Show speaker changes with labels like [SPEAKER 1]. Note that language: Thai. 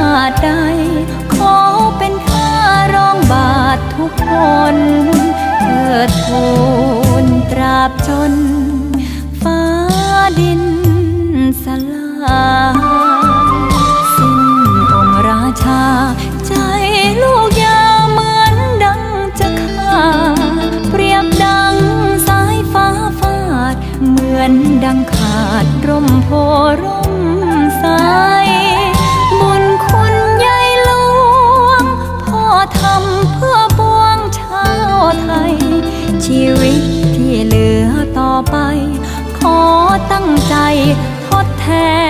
[SPEAKER 1] ติใด ขอเป็นข้ารองบาททุกคนเถิดทูลตราบจน ฟ้าดินสลายสิ้นองราชา ใจลูกยาเหมือนดังจะขาดเปรียบดังสายฟ้าฟาด เหมือนดังขาดร่มโพร่ม ชีวิตที่เหลือต่อไป ขอตั้งใจทดแทน